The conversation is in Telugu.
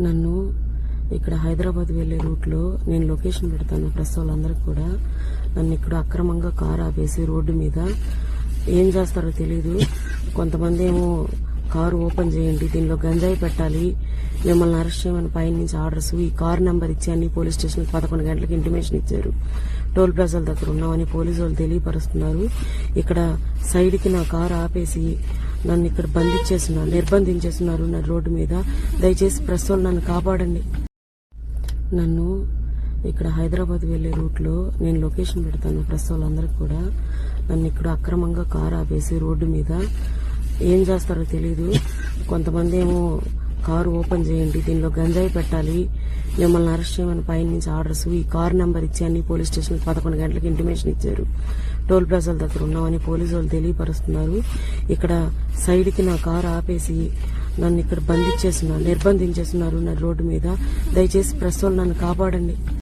నన్ను ఇక్కడ హైదరాబాద్ వెళ్ళే రూట్లో నేను లొకేషన్ పెడతాను ప్రెస్ వాళ్ళందరికీ కూడా. నన్ను ఇక్కడ అక్రమంగా కారు ఆపేసి రోడ్డు మీద ఏం చేస్తారో తెలియదు కొంతమంది ఏమో కారు ఓపెన్ చేయండి దీనిలో గంజాయి పెట్టాలి మిమ్మల్ని అరెస్ట్ చేయమని పైన నుంచి ఆర్డర్స్ ఈ కార్ నెంబర్ ఇచ్చి అన్ని పోలీస్ స్టేషన్కి పదకొండు గంటలకు ఇంటిమేషన్ ఇచ్చారు. టోల్ ప్లాజాల దగ్గర ఉన్నామని పోలీసు వాళ్ళు తెలియపరుస్తున్నారు. ఇక్కడ సైడ్కి నా కారు ఆపేసి నన్ను ఇక్కడ బంధించేస్తున్నారు నిర్బంధించేస్తున్నారు నా రోడ్డు మీద. దయచేసి ప్రెస్ నన్ను కాపాడండి. నన్ను ఇక్కడ హైదరాబాద్ వెళ్ళే రూట్లో నేను లొకేషన్ పెడతాను ప్రెస్ అందరికి కూడా. నన్ను ఇక్కడ అక్రమంగా కారు ఆపేసి రోడ్డు మీద. ఏం చేస్తారో తెలియదు కొంతమంది ఏమో కారు ఓపెన్ చేయండి దీనిలో గంజాయి పెట్టాలి. మిమ్మల్ని అరెస్ట్ చేయమని పైన నుంచి ఆర్డర్స్. ఈ కార్ నెంబర్ ఇచ్చి అన్ని పోలీస్ స్టేషన్ పదకొండు గంటలకు ఇంటిమేషన్ ఇచ్చారు. టోల్ ప్లాజాల దగ్గర ఉన్నామని పోలీసు వాళ్ళు తెలియపరుస్తున్నారు. ఇక్కడ సైడ్కి నా కారు ఆపేసి నన్ను ఇక్కడ బంధించేస్తున్నారు నిర్బంధించేస్తున్నారు నా రోడ్డు మీద. దయచేసి ప్రెస్ వాళ్ళు నన్ను కాపాడండి.